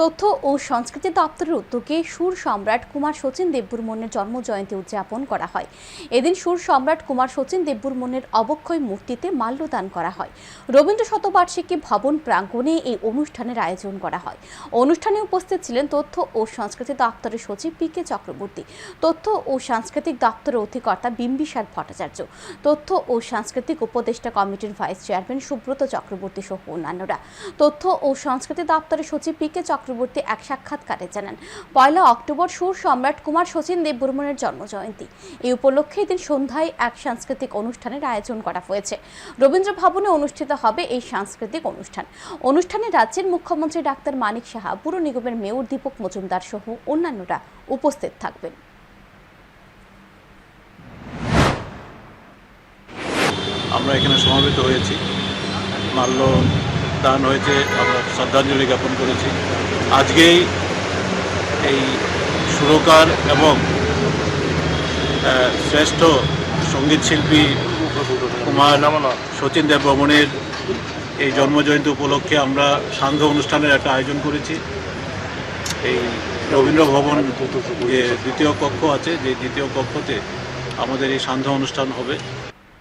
তথ্য ও সংস্কৃতি দপ্তরের উদ্যোগে সুর সম্রাট কুমার শচীন দেববর্মনের জন্ম জয়ন্তী উদযাপন করা হয়। এদিন সুর সম্রাট কুমার শচীন দেববর্মনের অবক্ষয় মূর্তিতে মাল্যদান করা হয়। রবীন্দ্র শতবার্ষিকী ভবন প্রাঙ্গণে এই অনুষ্ঠানের আয়োজন করা হয়। অনুষ্ঠানে উপস্থিত ছিলেন তথ্য ও সংস্কৃতি দপ্তরের সচিব পি কে চক্রবর্তী। তথ্য ও সাংস্কৃতিক দপ্তরের অধিকর্তা বিম্বিসার ভট্টাচার্য। তথ্য ও সাংস্কৃতিক উপদেষ্টা কমিটির ভাইস চেয়ারম্যান সুব্রত চক্রবর্তী সহ অন্যান্যরা। তথ্য ও সংস্কৃতি দপ্তরের সচিব পি কে চক্রবর্তী এক সাক্ষাৎকারে জানান, পয়লা অক্টোবর সুর সম্রাট কুমার শচীন দেববর্মনের জন্মজয়ন্তী। এই উপলক্ষে এদিন সন্ধ্যায় এক সাংস্কৃতিক অনুষ্ঠানের আয়োজন করা হয়েছে। রবীন্দ্র ভবনে অনুষ্ঠিত হবে এই সাংস্কৃতিক অনুষ্ঠান। অনুষ্ঠানে রাজ্যের মুখ্যমন্ত্রী ডাক্তার মানিক সাহা, পুর নিগমের মেয়র দীপক মজুমদার সহ অন্যান্যরা উপস্থিত থাকবেন। আমরা এখানে সমবেত হয়েছি। মাল্য দান হয়েছে, আমরা শ্রদ্ধাঞ্জলি জ্ঞাপন করেছি। আজকেই এই সুরকার এবং শ্রেষ্ঠ সংগীত শিল্পী কুমার শচীন দেব বর্মনের এই জন্মজয়ন্তী উপলক্ষে আমরা সান্ধ্য অনুষ্ঠানের একটা আয়োজন করেছি। এই রবীন্দ্র ভবন যে দ্বিতীয় কক্ষ আছে, যে দ্বিতীয় কক্ষতে আমাদের এই সান্ধ্য অনুষ্ঠান হবে।